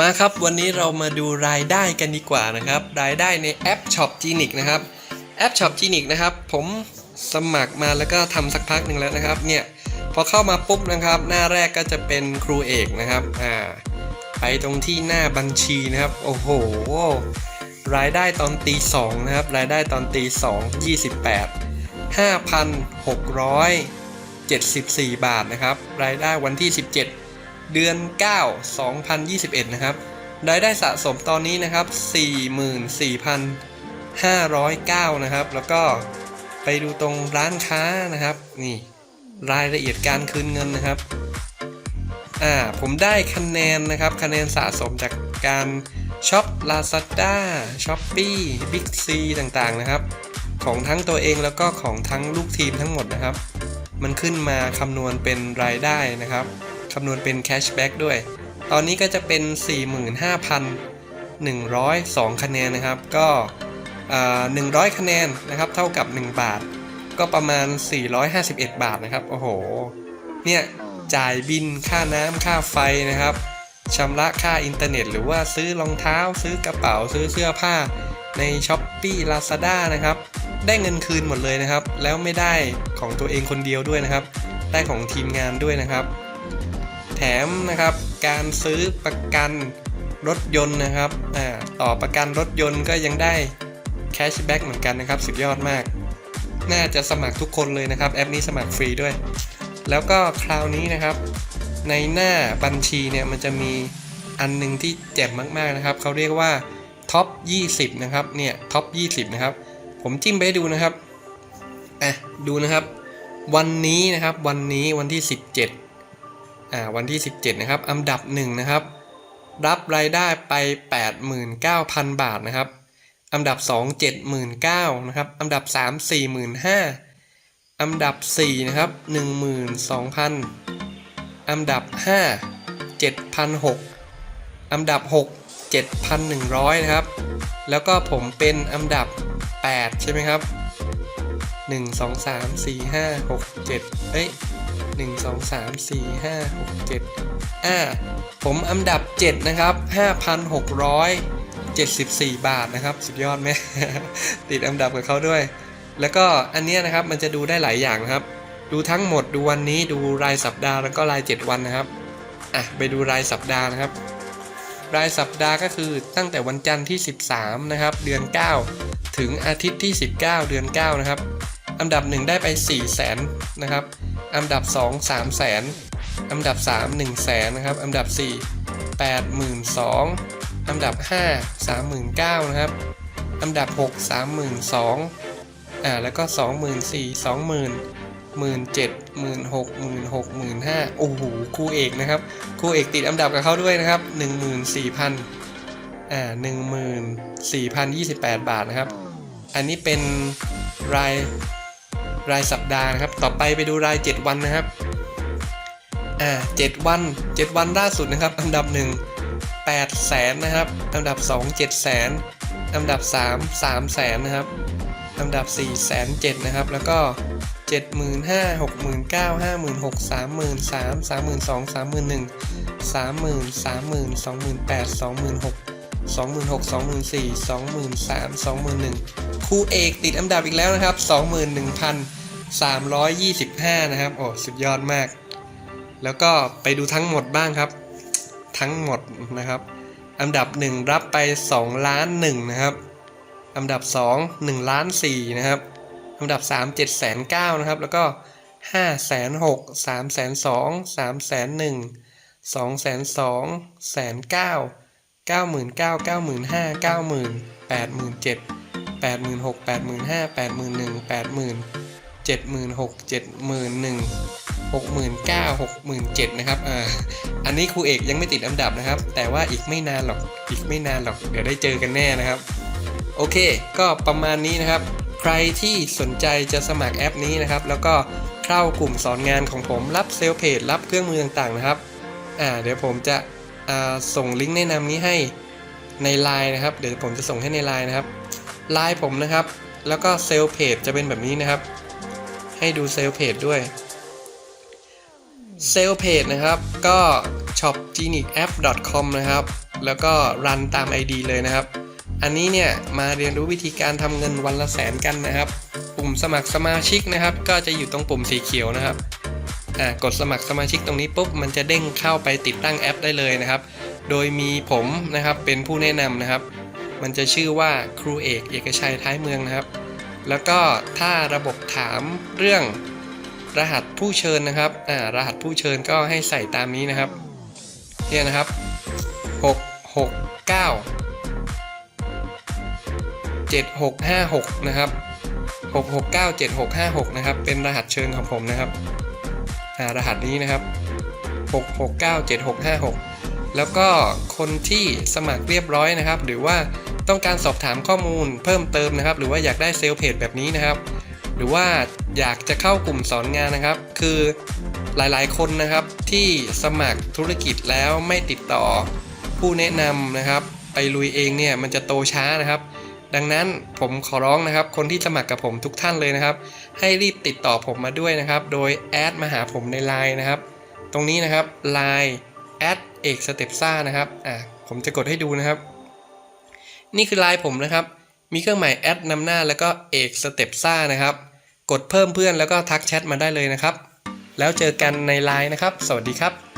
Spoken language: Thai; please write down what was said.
มาครับวันนี้เรามาดูรายได้กันดีกว่านะครับ รายได้ในแอป Shop Genic นะครับแอป Shop Genic นะครับ ผมสมัครมาแล้วก็ทำสักพักหนึ่งแล้วนะครับเนี่ยพอเข้ามาปุ๊บนะครับ หน้าแรกก็จะเป็นครูเอกนะครับอ่าไปตรงที่หน้าบัญชีนะครับ โอ้โห รายได้ตอนตีสองนะครับ รายได้ตอนตีสองยี่สิบแปดห้าพันหกร้อยเจ็ดสิบสี่บาทนะครับ รายได้วันที่สิบเจ็ด เดือน 9 2021 นะครับ รายได้สะสมตอนนี้นะครับ 44,509 นะครับ แล้วก็ไปดูตรงร้านค้านะครับ นี่ รายละเอียดการคืนเงินนะครับ อ่า ผมได้คะแนนนะครับ คะแนนสะสมจากการช็อป Lazada, Shopee, Big C ต่างๆ นะครับ ของทั้งตัวเองแล้วก็ของทั้งลูกทีมทั้งหมดนะครับ มันขึ้นมาคำนวณเป็นรายได้นะครับ คำนวณเป็นแคชแบ็กด้วย ตอนนี้ก็จะเป็น 45,102 คะแนนนะครับ ก็100 คะแนนนะครับ เท่ากับ 1 บาท ก็ประมาณ 451 บาทนะครับ โอ้โห เนี่ย จ่ายบินค่าน้ำค่าไฟนะครับชำระค่าอินเทอร์เน็ต หรือว่าซื้อรองเท้า ซื้อกระเป๋า ซื้อเสื้อผ้าในช้อปปี้ลาซาด้านะครับ ได้เงินคืนหมดเลยนะครับ แล้วไม่ได้ของตัวเองคนเดียวด้วยนะครับ ได้ของทีมงานด้วยนะครับ แถมนะครับการซื้อประกันรถยนต์นะครับต่อประกันรถยนต์ก็ยังได้แคชแบ็กเหมือนกันนะครับ สุดยอดมาก น่าจะสมัครทุกคนเลยนะครับ แอปนี้สมัครฟรีด้วย แล้วก็คราวนี้นะครับ ในหน้าบัญชีเนี่ยมันจะมีอันหนึ่งที่แจ็บมากๆนะครับ เขาเรียกว่าท็อป 20 นะครับ เนี่ยท็อป 20 นะครับ ผมจิ้มไปดูนะครับอะดูนะครับ วันนี้นะครับ วันนี้วันที่ 17 วันที่ 17 นะครับ อันดับ1นะครับ รับรายได้ไป 89,000 บาทนะครับ อันดับ 2 79,000นะครับ อันดับ 3 45,000 อันดับ 4 นะครับ 12,000 อันดับ 5 7,600 อันดับ 6 7,100 นะครับ แล้วก็ผมเป็นอันดับ 8 ใช่ไหมครับ 1 2 3 4 5 6 7เอ้ย 1 2 3 4 5 6 7อ่าผมอันดับ 7 นะครับ 5,674 บาทนะครับ สุดยอดไหม ติดอันดับกับเขาด้วย แล้วก็อันนี้นะครับมันจะดูได้หลายอย่างนะครับ ดูทั้งหมดดูวันนี้ดูรายสัปดาห์แล้วก็ราย 7 วันนะครับอะไปดูรายสัปดาห์นะครับ รายสัปดาห์ก็คือตั้งแต่วันจันทร์ที่ 13 นะครับ เดือน 9 ถึงอาทิตย์ที่ 19 เดือน 9 นะครับอันดับ 1 ได้ไป 4 0 0 0 0นนะครับ อันดับ 2 3แสนอันดับ 3 1แสนนะครับ อันดับ 4 82,000อันดับ 5 39,000นะครับ อันดับ 6 32,000อ่า แล้วก็ 24,000 20,000 17,000 16,000 16,000 5โอ้โห คู่เอกนะครับ คู่เอกติดอันดับกับเขาด้วยนะครับ 14,000 อ่า 14,028 บาทนะครับ อันนี้เป็นราย รายสัปดาห์นะครับ ต่อไปไปดูราย 7 วันนะครับ อ่าเวัน 7 วันล่าสุดนะครับ อันดับ 1 8แสนนะครับ อันดับ 2 7แสน อันดับ 3 3แสนนะครับ อันดับ4แสน7นะครับ แล้วก็7 5 6 9 5 6 3 3 3 3 2 3 1 3 3 2 8 2 6 นสามร้อยยี่สิบห้านะครับ โอ้ สุดยอดมาก แล้วก็ไปดูทั้งหมดบ้างครับ ทั้งหมดนะครับ อันดับ 1 รับไป 2 ล้าน1นะครับ อันดับ 2 1 ล้าน4นะครับ อันดับ 3 7แสน9นะครับ แล้วก็5แสน6 3แสน2 3แสน1 2แสน2แสน 9 99 95 90,000 87,000 86,000 85,000 81,000 80,000 76,000 71,000หกหมื่นเก้าหกหมื่นเจ็ดนะครับอ่าอันนี้ครูเอกยังไม่ติดอันดับนะครับ แต่ว่าอีกไม่นานหรอกอีกไม่นานหรอก เดี๋ยวได้เจอกันแน่นะครับ โอเค ก็ประมาณนี้นะครับ ใครที่สนใจจะสมัครแอปนี้นะครับ แล้วก็เข้ากลุ่มสอนงานของผมรับเซลเพจรับเครื่องมือต่างๆนะครับ อ่า เดี๋ยวผมจะ ส่งลิงก์แนะนำนี้ให้ใน Line นะครับ เดี๋ยวผมจะส่งให้ใน Line นะครับ Line ผมนะครับ แล้วก็เซลล์เพจจะเป็นแบบนี้นะครับ ให้ดูเซลล์เพจด้วยเซลล์เพจนะครับ ก็ shopgenixapp.com นะครับ แล้วก็รันตาม ID เลยนะครับ อันนี้เนี่ยมาเรียนรู้วิธีการทำเงินวันละแสนกันนะครับ ปุ่มสมัครสมาชิกนะครับ ก็จะอยู่ตรงปุ่มสีเขียวนะครับ กดสมัครสมาชิกตรงนี้ปุ๊บมันจะเด้งเข้าไปติดตั้งแอปได้เลยนะครับ โดยมีผมนะครับเป็นผู้แนะนำนะครับ มันจะชื่อว่าครูเอกเอกชัยท้ายเมืองนะครับ แล้วก็ถ้าระบบถามเรื่องรหัสผู้เชิญนะครับรหัสผู้เชิญก็ให้ใส่ตามนี้นะครับเนี่ยนะครับ 669 7656 นะครับ 669 7656 นะครับ เป็นรหัสเชิญของผมนะครับ รหัสนี้นะครับ 669 7656 แล้วก็คนที่สมัครเรียบร้อยนะครับ หรือว่าต้องการสอบถามข้อมูลเพิ่มเติมนะครับ หรือว่าอยากได้เซลล์เพจแบบนี้นะครับ หรือว่าอยากจะเข้ากลุ่มสอนงานนะครับ คือหลายๆ คนนะครับที่สมัครธุรกิจแล้วไม่ติดต่อผู้แนะนำนะครับ ไปลุยเองเนี่ยมันจะโตช้านะครับ ดังนั้นผมขอร้องนะครับ คนที่สมัครกับผมทุกท่านเลยนะครับ ให้รีบติดต่อผมมาด้วยนะครับ โดยแอดมาหาผมใน Line นะครับ ตรงนี้นะครับ Line แอดเอกสเต็ปซ่านะครับ อะผมจะกดให้ดูนะครับ นี่คือไลน์ผมนะครับ มีเครื่องหมายแอดนำหน้าแล้วก็เอกสเต็ปซ่านะครับ กดเพิ่มเพื่อนแล้วก็ทักแชทมาได้เลยนะครับ แล้วเจอกันในไลน์นะครับ สวัสดีครับ